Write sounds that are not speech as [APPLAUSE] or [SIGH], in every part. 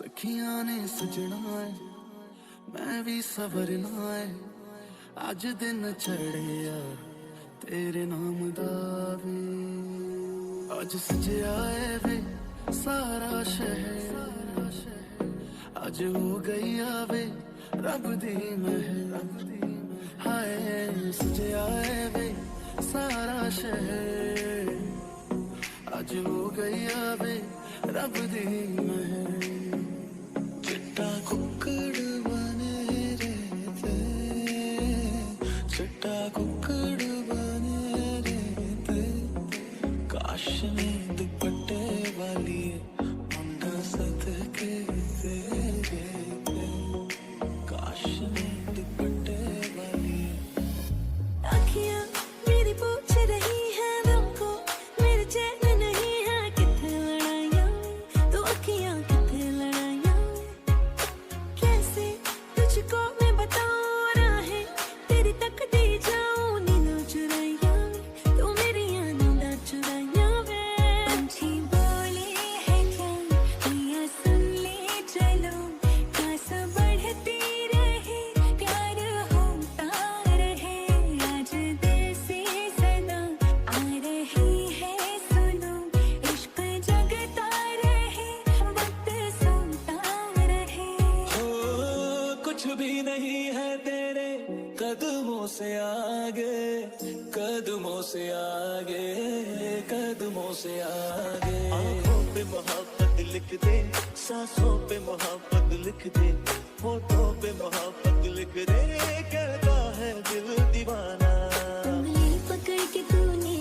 सखिया ने सजना है, मैं भी सवरना है। अज दिन चढ़िया तेरे नाम दावे अज सजया है वे, सारा शहर। अज हो गई आवे रब दी मह हाय, सजया है वे, सारा शहर। अज हो गई आवे रब दी मह कुछ भी नहीं है तेरे कदमों से आगे कदमों से आगे कदमों से आगे। आँखों पे मोहब्बत लिख दे सांसों पे मोहब्बत लिख दे होठों पे मोहब्बत लिख दे कहता है दिल दीवाना। उंगली पकड़ के तूने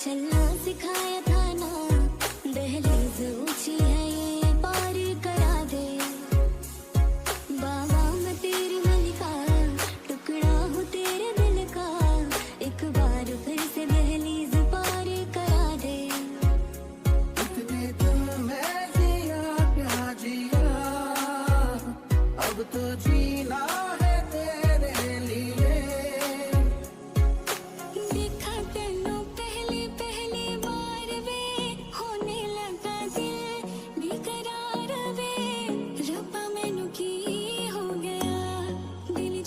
चलना सिखाया था ना दहलीज ऊँची है ये जीना देखा तेनों पहली पहली बार वे होने लगा दिल बेकरार वे रब्बा मैनू हो गया, दिल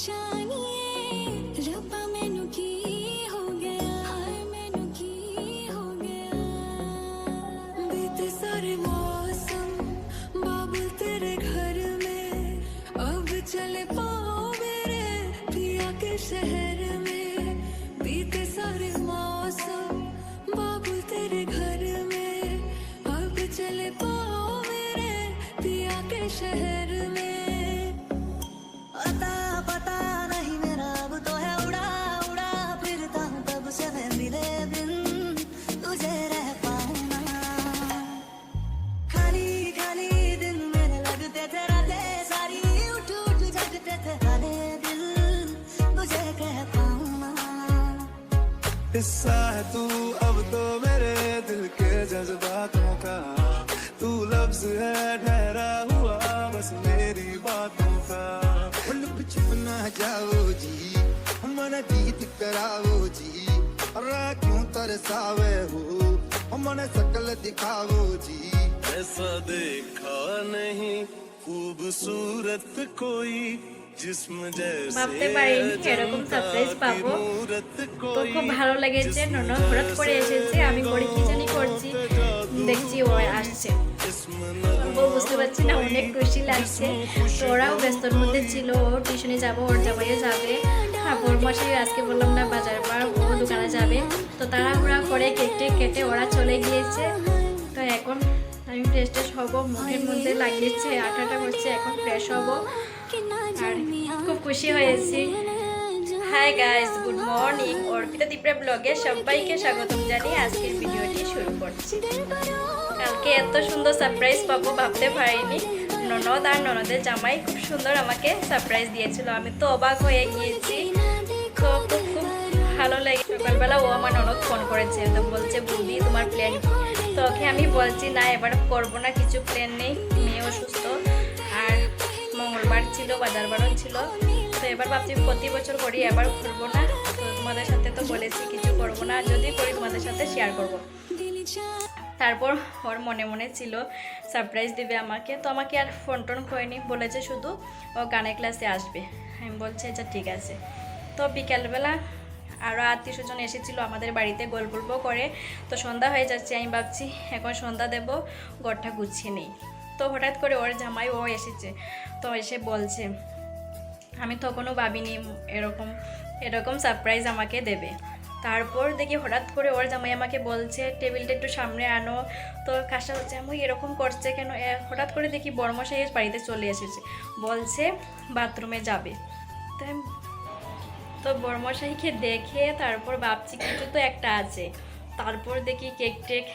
के शहर में बीते सारे मौसम बाबू तेरे घर में। अब चले पाओ मेरे पिया के शहर हिस्सा है तू अब तो मेरे दिल के जज्बातों का। तू लफ्ज है ठहरा हुआ बस मेरी बातों का। लुक छुप ना जाओ जी मन जीत कराओ जी। अरे क्यों तरसावे हो मन सकल दिखाओ जी। ऐसा देखा नहीं खूबसूरत कोई ভাবতে পারিনি এরকম সারপ্রাইজ পাবো তো খুব ভালো লেগেছে নন হঠাৎ করে এসেছে আমি করে কি করছি দেখছি ও আসছে ও বুঝতে পারছি না অনেক খুশি লাগছে তো ওরাও ব্যস্তর মধ্যে ছিল ও টিউশনে যাব ওর জামাইও যাবে বোর মশাই আজকে বললাম না বাজার বা ও দোকানে যাবে তো তাড়াহুড়া করে কেটে কেটে ওরা চলে গিয়েছে তো এখন আমি ফ্রেশ ট্রেশ হব মুখের মধ্যে লাগিয়েছে আটাটা করছে এখন ফ্রেশ হব খুব খুশি হয়েছি। Hi guys good morning Arpita দীপরা ব্লগে সবাইকে স্বাগতম জানিয়ে আজকের ভিডিওটি শুরু করছি। কালকে এত সুন্দর সারপ্রাইজ পাবো ভাবতে পারিনি। ননদ আর ননদের জামাই খুব সুন্দর আমাকে সারপ্রাইজ দিয়েছিল। আমি তো অবাক হয়ে গিয়েছি। তো খুব খুব ভালো লাগে। সকালবেলা ও আমার ননদ ফোন করেছে। তো বলছে, বুদ্ধি, তোমার প্ল্যান তো ওকে আমি বলছি, না, এবার করব না, কিছু প্ল্যান নেই। মেয়ে অসুস্থ আর খাবার ছিল বাজার বারণ ছিল। তো এবার ভাবছি প্রতি বছর করি, এবার করব না। তো তোমাদের সাথে তো বলেছি, কিছু করব না। যদি করি, তোমাদের সাথে শেয়ার করব। তারপর ওর মনে মনে ছিল সারপ্রাইজ দিবে আমাকে। তো আমাকে আর ফোন টোন করেনি, বলেছে শুধু ও গানের ক্লাসে আসবে। আমি বলছি আচ্ছা ঠিক আছে। তো বিকালবেলা আরও আত্মীয় স্বজন এসেছিল আমাদের বাড়িতে গল্প করে। তো সন্ধ্যা হয়ে যাচ্ছে, আমি ভাবছি এখন সন্ধ্যা দেব, ঘরটা গুছিয়ে নেই। তো হঠাৎ করে ওর জামাই ও এসেছে। তো এসে বলছে, আমি তখনও ভাবিনি এরকম এরকম সারপ্রাইজ আমাকে দেবে। তারপর দেখি হঠাৎ করে ওর জামাই আমাকে বলছে, টেবিলটা একটু সামনে আনো। তো কাজটা হচ্ছে আমি এরকম করছে কেন? হঠাৎ করে দেখি বর্মশাই বাড়িতে চলে এসেছে। বলছে, বাথরুমে যাবে। তো বর্মশাইকে দেখে তারপর ভাবছি, কিছু তো একটা আছে। তারপর দেখি কেক টেক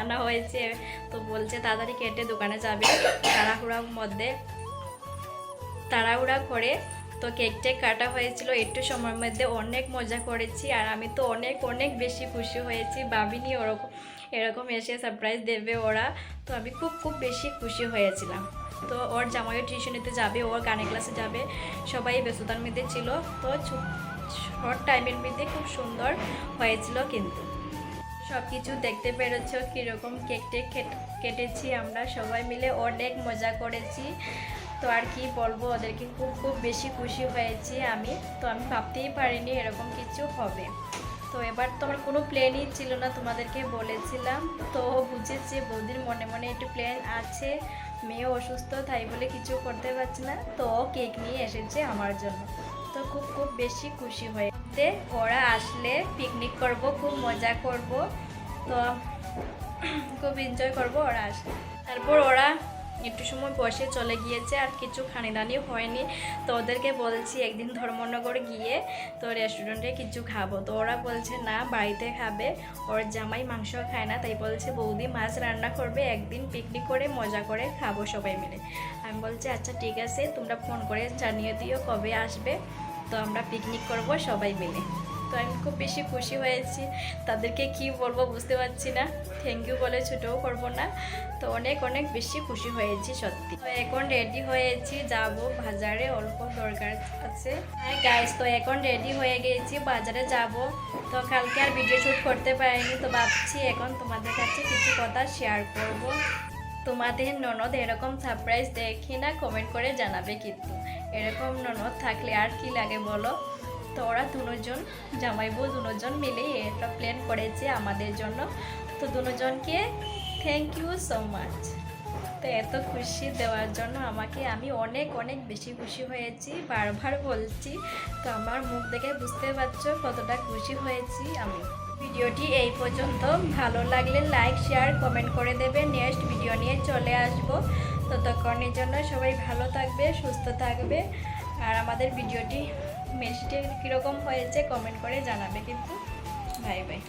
আনা হয়েছে। তো বলছে, তাড়াতাড়ি কেটে দোকানে যাবে। তাড়াহুড়ার মধ্যে, তাড়াহুড়া করে তো কেক টেক কাটা হয়েছিল। একটু সময়ের মধ্যে অনেক মজা করেছি আর আমি তো অনেক অনেক বেশি খুশি হয়েছি। ভাবিনি ওরকম, এরকম এসে সারপ্রাইজ দেবে ওরা। তো আমি খুব খুব বেশি খুশি হয়েছিলাম। তো ওর জামাইও টিউশনিতে যাবে, ওর গানের ক্লাসে যাবে। সবাই ব্যস্ততার মধ্যে ছিল। তো শর্ট টাইমের মধ্যে খুব সুন্দর হয়েছিল কিন্তু। সব কিছু দেখতে পেরেছ, কীরকম কেক টেক কেট- কেটেছি আমরা সবাই মিলে, অনেক মজা করেছি। তো আর কি বলব, ওদেরকে খুব খুব বেশি খুশি হয়েছি আমি। তো আমি ভাবতেই পারিনি এরকম কিছু হবে। তো এবার তো আমার কোনো প্ল্যানই ছিল না, তোমাদেরকে বলেছিলাম। তো বুঝেছি, বৌদির মনে মনে একটু প্ল্যান আছে। মেয়ে অসুস্থ, তাই বলে কিছু করতে পারছি না। তো কেক নিয়ে এসেছে আমার জন্য। তো খুব খুব বেশি খুশি হয়েছে ওরা আসলে পিকনিক করব, খুব মজা করব। তো [CLEARS THROAT] খুব এনজয় করব ওরা আসলে। তারপর ওরা একটু সময় বসে চলে গিয়েছে, আর কিছু খানিদানি হয়নি। তো ওদেরকে বলছি, একদিন ধর্মনগর গিয়ে তো রেস্টুরেন্টে কিছু খাব। তো ওরা বলছে, না, বাড়িতে খাবে। ওর জামাই মাংস খায় না, তাই বলছে, বৌদি মাছ রান্না করবে, একদিন পিকনিক করে, মজা করে খাব সবাই মিলে। আমি বলছি আচ্ছা ঠিক আছে, তোমরা ফোন করে জানিয়ে দিও কবে আসবে। তো আমরা পিকনিক করব সবাই মিলে। তো আমি খুব বেশি খুশি হয়েছি। তাদেরকে কি বলব বুঝতে পারছি না। থ্যাংক ইউ বলে ছোটও করব না। তো অনেক অনেক বেশি খুশি হয়েছি, সত্যি। তো এখন রেডি হয়েছি, যাব বাজারে, অল্প দরকার আছে। হ্যাঁ গাইস তো এখন রেডি হয়ে গেছি, বাজারে যাব। তো কালকে আর ভিডিও শ্যুট করতে পারিনি, তো ভাবছি এখন তোমাদের কাছে কিছু কথা শেয়ার করব। তোমাদের ননদ এরকম সারপ্রাইজ দেয় কি না কমেন্ট করে জানাবে কিন্তু। এরকম ননদ থাকলে আর কি লাগে বলো? তো ওরা দুজন, জামাই বউ দুজন মিলেই এটা প্ল্যান করেছে আমাদের জন্য। তো দুজনকে থ্যাংক ইউ সো মাচ তো এত খুশি দেওয়ার জন্য আমাকে আমি অনেক অনেক বেশি খুশি হয়েছি, বারবার বলছি। তো আমার মুখ দেখে বুঝতে পারছ কতটা খুশি হয়েছি আমি। ভিডিওটি এই পর্যন্ত। ভালো লাগলে লাইক, শেয়ার, কমেন্ট করে দেবে নেক্সট ভিডিও নিয়ে চলে আসব। ততক্ষণের জন্য সবাই ভালো থাকবে, সুস্থ থাকবে। আর আমাদের ভিডিওটি মেসিটি কীরকম হয়েছে কমেন্ট করে জানাবে কিন্তু। Bye bye.